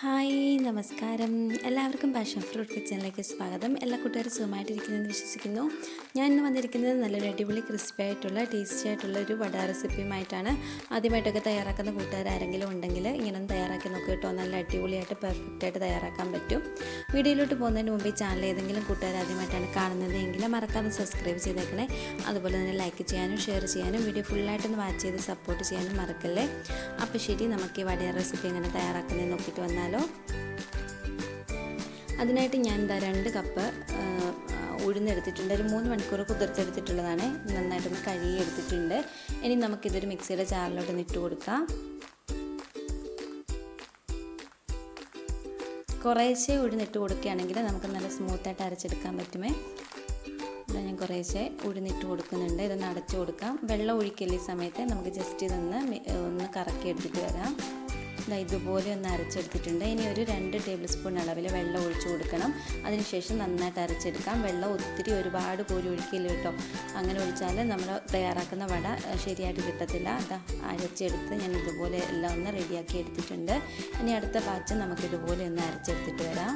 Hi. നമസ്കാരം. എല്ലാവർക്കും passion fruit കിച്ചണിലേക്ക് സ്വാഗതം. എല്ലാ കൂട്ടുകാരും സുഖമായിട്ടിരിക്കുന്നതെന്ന് വിശ്വസിക്കുന്നു. ഞാൻ ഇന്ന് വന്നിരിക്കുന്നത് നല്ലൊരു അടിപൊളി ക്രിസ്പി ആയിട്ടുള്ള ടേസ്റ്റി ആയിട്ടുള്ള ഒരു വട റെസിപ്പിയുമായിട്ടാണ് ആദ്യമായിട്ടൊക്കെ തയ്യാറാക്കുന്ന കൂട്ടുകാർ ആരെങ്കിലും ഉണ്ടെങ്കിൽ ഇങ്ങനെ തയ്യാറാക്കി നോക്കുക കേട്ടോ. നല്ല അടിപൊളിയായിട്ട് പെർഫെക്റ്റ് ആയിട്ട് തയ്യാറാക്കാൻ പറ്റും. വീഡിയോയിലോട്ട് പോകുന്നതിന് മുമ്പ് ഈ ചാനൽ ഏതെങ്കിലും കൂട്ടുകാർ ആദ്യമായിട്ടാണ് കാണുന്നതെങ്കിൽ മറക്കാതെ സബ്സ്ക്രൈബ് ചെയ്തേക്കണേ. അതുപോലെ തന്നെ ലൈക്ക് ചെയ്യാനും ഷെയർ ചെയ്യാനും വീഡിയോ ഫുള്ളായിട്ടൊന്ന് വാച്ച് ചെയ്ത് സപ്പോർട്ട് ചെയ്യാനും മറക്കല്ലേ? അപ്പോൾ ശരി നമുക്ക് ഈ വടയ റെസിപ്പി എങ്ങനെ തയ്യാറാക്കുന്നത് നോക്കിയിട്ട് വന്നാലോ. അതിനായിട്ട് ഞാൻ എന്താ രണ്ട് കപ്പ് ഉഴുന്നെടുത്തിട്ടുണ്ട്. ഒരു മൂന്ന് മണിക്കൂർ കുതിർത്തെടുത്തിട്ടുള്ളതാണ്. നന്നായിട്ടൊന്ന് കഴുകി എടുത്തിട്ടുണ്ട് ഇനി നമുക്കിതൊരു മിക്സിയുടെ ചാറിലോട്ട് ഇട്ട് കൊടുക്കാം. കുറേശ്ശെ ഉഴുന്നിട്ട് കൊടുക്കുകയാണെങ്കിൽ നമുക്ക് നല്ല സ്മൂത്തായിട്ട് അരച്ചെടുക്കാൻ പറ്റുമേ. ഇതാ ഞാൻ കുറേശ്ശെ ഉഴുന്നിട്ട് കൊടുക്കുന്നുണ്ട്. ഇതൊന്ന് അടച്ചു കൊടുക്കാം. വെള്ളം ഒഴിക്കൽ സമയത്ത്? നമുക്ക് ജസ്റ്റ് ഇതൊന്ന് ഒന്ന് കറക്കി എടുത്തിട്ട് വരാം. ഇതാ ഇതുപോലെ ഒന്ന് അരച്ചെടുത്തിട്ടുണ്ട്. ഇനി ഒരു രണ്ട് ടേബിൾ സ്പൂൺ അളവിൽ വെള്ളം ഒഴിച്ചു കൊടുക്കണം. അതിനുശേഷം നന്നായിട്ട് അരച്ചെടുക്കാം. വെള്ളം ഒത്തിരി ഒരുപാട് കോരി ഒഴിക്കില്ല കേട്ടോ. അങ്ങനെ ഒഴിച്ചാൽ നമ്മൾ തയ്യാറാക്കുന്ന വട ശരിയായിട്ട് കിട്ടത്തില്ല. അതാ അരച്ചെടുത്ത് ഞാൻ ഇതുപോലെ എല്ലാം ഒന്ന് റെഡിയാക്കി എടുത്തിട്ടുണ്ട്. ഇനി അടുത്ത ബാച്ച് നമുക്ക് ഇതുപോലെ ഒന്ന് അരച്ചെടുത്തിട്ട് വരാം.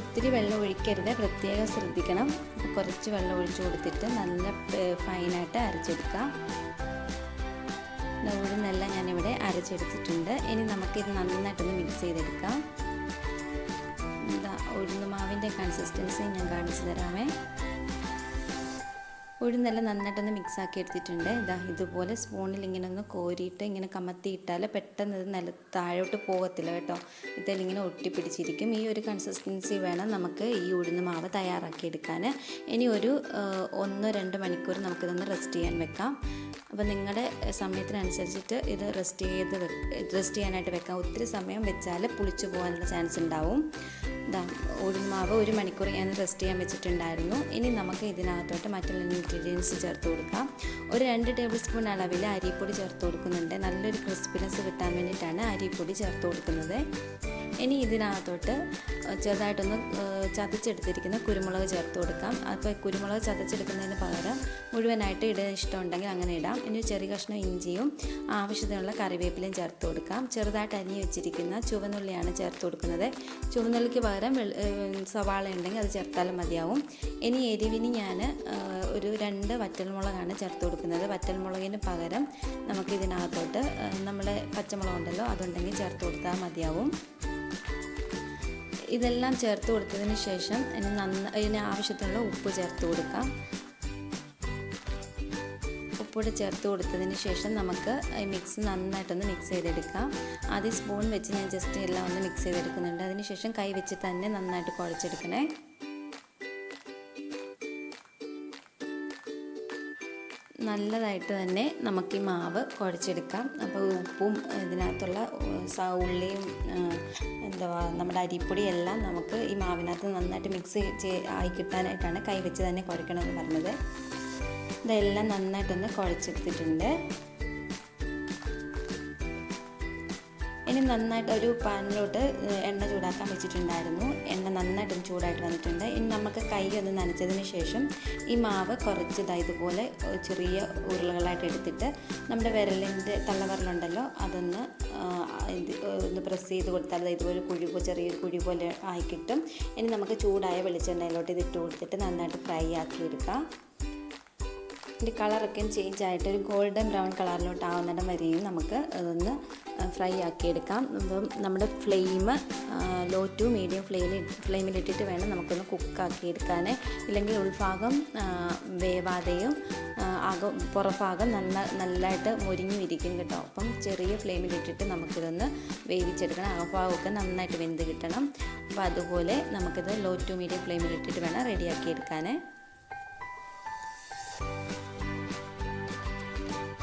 ഒത്തിരി വെള്ളം ഒഴിക്കരുത്. പ്രത്യേകം ശ്രദ്ധിക്കണം. കുറച്ച് വെള്ളം ഒഴിച്ചു കൊടുത്തിട്ട് നല്ല ഫൈനായിട്ട് അരച്ചെടുക്കാം. ഉഴുന്നെല്ലാം ഞാനിവിടെ അരച്ചെടുത്തിട്ടുണ്ട്. ഇനി നമുക്കിത് നന്നായിട്ടൊന്ന് മിക്സ് ചെയ്തെടുക്കാം. എന്താ ഉഴുന്ന് മാവിന്റെ കൺസിസ്റ്റൻസി ഞാൻ കാണിച്ചു തരാമേ. ഉഴുന്നെല്ലാം നന്നായിട്ടൊന്ന് മിക്സ് ആക്കി എടുത്തിട്ടുണ്ട്. ഇതാ ഇതുപോലെ സ്പൂണിൽ ഇങ്ങനെ ഒന്ന് കോരിയിട്ട് ഇങ്ങനെ കമത്തിയിട്ടാൽ പെട്ടെന്ന് ഇത് നില താഴോട്ട് പോകത്തില്ല കേട്ടോ. ഇതിലിങ്ങനെ ഒട്ടിപ്പിടിച്ചിരിക്കും. ഈ ഒരു കൺസിസ്റ്റൻസി വേണം നമുക്ക് ഈ ഉഴുന്ന് മാവ് തയ്യാറാക്കിയെടുക്കാൻ. ഇനി ഒരു ഒന്നോ രണ്ട് മണിക്കൂർ നമുക്കിതൊന്ന് റെസ്റ്റ് ചെയ്യാൻ വെക്കാം. അപ്പോൾ നിങ്ങളുടെ സമയത്തിനനുസരിച്ചിട്ട് ഇത് റെസ്റ്റ് ചെയ്ത് റെസ്റ്റ് ചെയ്യാനായിട്ട് വെക്കാം. ഒത്തിരി സമയം വെച്ചാൽ പുളിച്ചു പോകാനുള്ള ചാൻസ് ഉണ്ടാവും. ഇതാ ഉഴുമാവ് ഒരു മണിക്കൂർ ഞാൻ റെസ്റ്റ് ചെയ്യാൻ വെച്ചിട്ടുണ്ടായിരുന്നു. ഇനി നമുക്ക് ഇതിനകത്തോട്ട് മറ്റുള്ള ഇൻഗ്രീഡിയൻസ് ചേർത്ത് കൊടുക്കാം. ഒരു രണ്ട് ടേബിൾ സ്പൂൺ അളവിൽ അരിപ്പൊടി ചേർത്ത് കൊടുക്കുന്നുണ്ട്. നല്ലൊരു ക്രിസ്പിനെസ് കിട്ടാൻ വേണ്ടിയിട്ടാണ് അരിപ്പൊടി ചേർത്ത് കൊടുക്കുന്നത്. ഇനി ഇതിനകത്തോട്ട് ചെറുതായിട്ടൊന്ന് ചതച്ചെടുത്തിരിക്കുന്ന കുരുമുളക് ചേർത്ത് കൊടുക്കാം. അപ്പോൾ കുരുമുളക് ചതച്ചെടുക്കുന്നതിന് പകരം മുഴുവനായിട്ട് ഇടാൻ ഇഷ്ടമുണ്ടെങ്കിൽ അങ്ങനെ ഇടാം. ഇനി ചെറിയ കഷ്ണം ഇഞ്ചിയും ആവശ്യത്തിനുള്ള കറിവേപ്പിലയും ചേർത്ത് കൊടുക്കാം. ചെറുതായിട്ട് അരിഞ്ഞു വെച്ചിരിക്കുന്ന ചുവന്നുള്ളിയാണ് ചേർത്ത് കൊടുക്കുന്നത്. ചുവന്നുള്ളിക്ക് പകരം സവാള ഉണ്ടെങ്കിൽ അത് ചേർത്താലും മതിയാവും. ഇനി എരിവിന് ഞാൻ ഒരു രണ്ട് വറ്റൽമുളകാണ് ചേർത്ത് കൊടുക്കുന്നത്. വറ്റൽമുളകിന് പകരം നമുക്ക് ഇതിനകത്തോട്ട് നമ്മുടെ പച്ചമുളക് ഉണ്ടല്ലോ അതുണ്ടെങ്കിൽ ചേർത്ത് കൊടുത്താൽ മതിയാവും. ഇതെല്ലാം ചേർത്ത് കൊടുത്തതിന് ശേഷം ഇനി നന്ന ഇതിന് ആവശ്യത്തിനുള്ള ഉപ്പ് ചേർത്ത് കൊടുക്കാം. ഉപ്പൂടെ ചേർത്ത് കൊടുത്തതിന് ശേഷം നമുക്ക് മിക്സ് നന്നായിട്ടൊന്ന് മിക്സ് ചെയ്തെടുക്കാം. ആദ്യം സ്പൂൺ വെച്ച് ഞാൻ ജസ്റ്റ് എല്ലാം ഒന്ന് മിക്സ് ചെയ്തെടുക്കുന്നുണ്ട്. അതിന് ശേഷം കൈ വെച്ച് തന്നെ നന്നായിട്ട് കുഴച്ചെടുക്കണേ. നല്ലതായിട്ട് തന്നെ നമുക്ക് ഈ മാവ് കുഴച്ചെടുക്കാം. അപ്പോൾ ഉപ്പും ഇതിനകത്തുള്ള ഉള്ളിയും എന്താ നമ്മുടെ അരിപ്പൊടി എല്ലാം നമുക്ക് ഈ മാവിനകത്ത് നന്നായിട്ട് മിക്സ് ആയി കിട്ടാനായിട്ടാണ് കൈ വെച്ച് തന്നെ കുഴക്കണമെന്ന് പറഞ്ഞത്. ഇതെല്ലാം നന്നായിട്ടൊന്ന് കുഴച്ചെടുത്തിട്ടുണ്ട്. ഇനി നന്നായിട്ട് ഒരു പാനിലോട്ട് എണ്ണ ചൂടാക്കാൻ വെച്ചിട്ടുണ്ടായിരുന്നു. എണ്ണ നന്നായിട്ട് ചൂടായിട്ട് വന്നിട്ടുണ്ട്. ഇനി നമുക്ക് കൈ ഒന്ന് നനച്ചതിന് ശേഷം ഈ മാവ് കുറച്ച് ഇതാ ഇതുപോലെ ചെറിയ ഉരുളകളായിട്ട് എടുത്തിട്ട് നമ്മുടെ വിരലിന്റെ തള്ളവിരലുണ്ടല്ലോ അതൊന്ന് ഒന്ന് പ്രസ് ചെയ്ത് കൊടുത്താൽ ഇതുപോലെ കുഴി പോലെ ചെറിയൊരു കുഴി പോലെ ആയി കിട്ടും. ഇനി നമുക്ക് ചൂടായ വെളിച്ചെണ്ണയിലോട്ട് ഇത് ഇട്ട് കൊടുത്തിട്ട് നന്നായിട്ട് ഫ്രൈ ആക്കി എടുക്കാം. ഇതിന്റെ കളറൊക്കെ ചേഞ്ച് ആയിട്ട് ഒരു ഗോൾഡൻ ബ്രൗൺ കളറിലോട്ട് ആവുന്നിടം വരെയും നമുക്ക് അതൊന്ന് ഫ്രൈ ആക്കിയെടുക്കാം. അപ്പം നമ്മുടെ ഫ്ലെയിം ലോ ടു മീഡിയം ഫ്ലെയിമിൽ ഫ്ലെയിമിലിട്ടിട്ട് വേണം നമുക്കൊന്ന് കുക്കാക്കിയെടുക്കാൻ ഇല്ലെങ്കിൽ ഉൾഭാഗം വേവാതെയും അകം പുറഭാഗം നന്ന നല്ലതായിട്ട് മുരിഞ്ഞു ഇരിക്കും കേട്ടോ. അപ്പം ചെറിയ ഫ്ലെയിമിലിട്ടിട്ട് നമുക്കിതൊന്ന് വേവിച്ചെടുക്കണം. അകഭാഗമൊക്കെ നന്നായിട്ട് വെന്ത് കിട്ടണം. അപ്പോൾ അതുപോലെ നമുക്കിത് ലോ ടു മീഡിയം ഫ്ലെയിമിലിട്ടിട്ട് വേണം റെഡിയാക്കി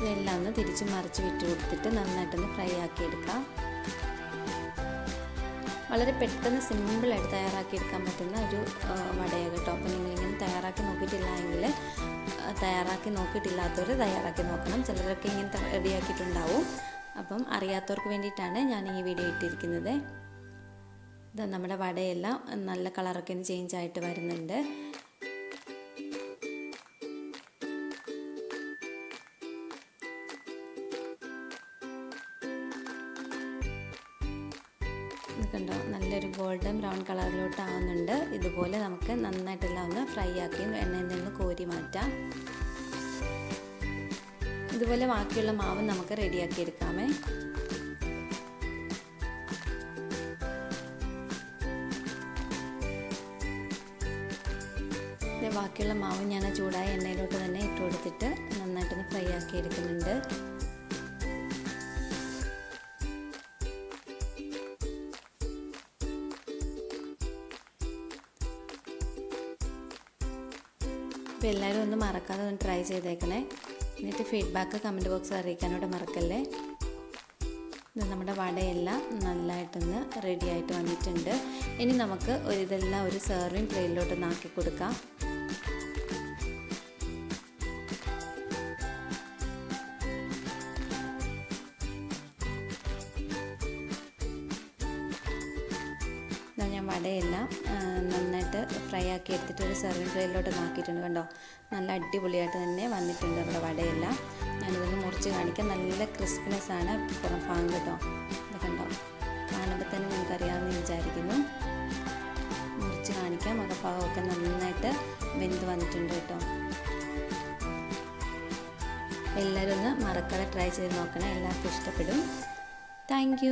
ഇതെല്ലാം ഒന്ന് തിരിച്ച് മറിച്ച് വിട്ട് കൊടുത്തിട്ട് നന്നായിട്ടൊന്ന് ഫ്രൈ ആക്കി എടുക്കാം. വളരെ പെട്ടെന്ന് സിമ്പിളായിട്ട് തയ്യാറാക്കി എടുക്കാൻ പറ്റുന്ന ഒരു വടയാണ് കേട്ടോ. അപ്പോൾ നിങ്ങളിങ്ങനെ തയ്യാറാക്കി നോക്കിയിട്ടില്ല എങ്കിൽ തയ്യാറാക്കി നോക്കിയിട്ടില്ലാത്തവർ തയ്യാറാക്കി നോക്കണം. ചിലരൊക്കെ ഇങ്ങനെ റെഡിയാക്കിയിട്ടുണ്ടാവും അപ്പം അറിയാത്തവർക്ക് വേണ്ടിയിട്ടാണ് ഞാൻ ഈ വീഡിയോ ഇട്ടിരിക്കുന്നത്. ഇത് നമ്മുടെ വടയെല്ലാം നല്ല കളറൊക്കെ ചേഞ്ച് ആയിട്ട് വരുന്നുണ്ട്. കണ്ടോ? നല്ലൊരു ഗോൾഡൻ ബ്രൗൺ കളറിലോട്ട് ആവുന്നുണ്ട് ഇതുപോലെ നമുക്ക് നന്നായിട്ടെല്ലാം ഒന്ന് ഫ്രൈ ആക്കി എണ്ണയിൽ നിന്ന് കോരി മാറ്റാം. ഇതുപോലെ ബാക്കിയുള്ള മാവ് നമുക്ക് റെഡിയാക്കി എടുക്കാമേ. ബാക്കിയുള്ള മാവ് ഞാൻ ചൂടായ എണ്ണയിലോട്ട് തന്നെ ഇട്ട് കൊടുത്തിട്ട് നന്നായിട്ടൊന്ന് ഫ്രൈ ആക്കി എടുക്കുന്നുണ്ട്. അപ്പോൾ എല്ലാവരും ഒന്ന് മറക്കാതെ ഒന്ന് ട്രൈ ചെയ്തേക്കണേ. എന്നിട്ട് ഫീഡ്ബാക്ക് കമന്റ് ബോക്സിൽ അറിയിക്കാനോട് മറക്കല്ലേ. ഇത് നമ്മുടെ വടയെല്ലാം നല്ലതായിട്ടൊന്ന് റെഡി ആയിട്ട് വന്നിട്ടുണ്ട്. ഇനി നമുക്ക് ഒരു ഇതെല്ലാം ഒരു സെർവിങ് പ്ലേറ്റിലോട്ട് നാക്കി കൊടുക്കാം. ഇതാ ഞാൻ വടയെല്ലാം നന്നായിട്ട് ഫ്രൈ ആക്കി എടുത്തിട്ട് ഒരു സെർവിങ് ട്രേയിലോട്ട് നാക്കിയിട്ടുണ്ട് കണ്ടോ? നല്ല അടിപൊളിയായിട്ട് തന്നെ വന്നിട്ടുണ്ട് നമ്മുടെ വടയെല്ലാം. ഞാനിതൊന്ന് മുറിച്ച് കാണിക്കാം. നല്ല ക്രിസ്പിനെസ് ആണ്. പുറം ഭാഗം കേട്ടോ. ഇത് കണ്ടോ? കാണുമ്പോൾ തന്നെ നിങ്ങൾക്കറിയാമെന്ന് വിചാരിക്കുന്നു. മുറിച്ച് കാണിക്കാം. മുഖഭാഗമൊക്കെ നന്നായിട്ട് വെന്ത് വന്നിട്ടുണ്ട് കേട്ടോ. എല്ലാവരും ഒന്ന് മറക്കാതെ ട്രൈ ചെയ്ത് നോക്കണേ. എല്ലാവർക്കും ഇഷ്ടപ്പെടും. താങ്ക്